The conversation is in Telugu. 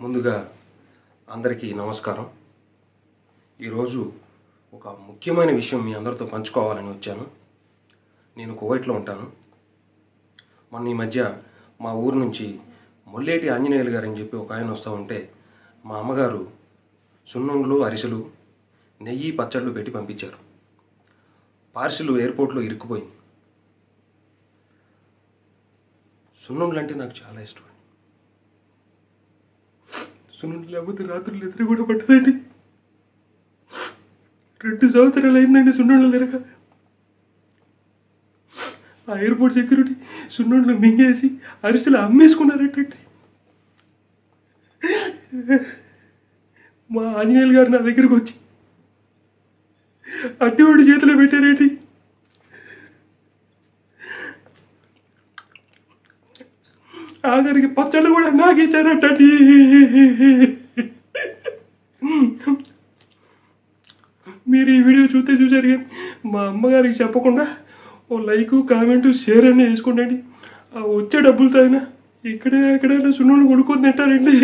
ముందుగా అందరికీ నమస్కారం. ఈరోజు ఒక ముఖ్యమైన విషయం మీ అందరితో పంచుకోవాలని వచ్చాను. నేను కువైట్లో ఉంటాను. మొన్న ఈ మధ్య మా ఊరు నుంచి మొల్లేటి ఆంజనేయులు గారు అని చెప్పి ఒక ఆయన వస్తూ ఉంటే మా అమ్మగారు సున్నుండ్లు అరిసెలు నెయ్యి పచ్చళ్ళు పెట్టి పంపించారు. పార్సిల్ ఎయిర్పోర్ట్లో ఇరుక్కుపోయింది. సున్నుండ్లు అంటే నాకు చాలా ఇష్టం సున్నుండి లేకపోతే రాత్రులు నిద్ర కూడా పట్టదండి. రెండు సంవత్సరాలు అయిందండి సున్నుండ్లు తిరగ. ఆ ఎయిర్పోర్ట్ సెక్యూరిటీ సున్నుండ్లు మింగేసి అరిసెలు అమ్మేసుకున్నారటండి. మా ఆంజనేయులు గారు నా దగ్గరికి వచ్చి అట్టివాడి చేతిలో పెట్టారేంటి? ఆఖరికి పచ్చళ్ళు కూడా నాకు ఇచ్చారటండి మీరు ఈ వీడియో చూస్తే చూసారు మా అమ్మగారికి చెప్పకుండా ఓ లైక్ కామెంట్ షేర్ అన్నీ వేసుకోండి ఆ వచ్చే డబ్బులతో అయినా ఇక్కడే ఎక్కడైనా సున్నులు కొడుకుని తింటారండి.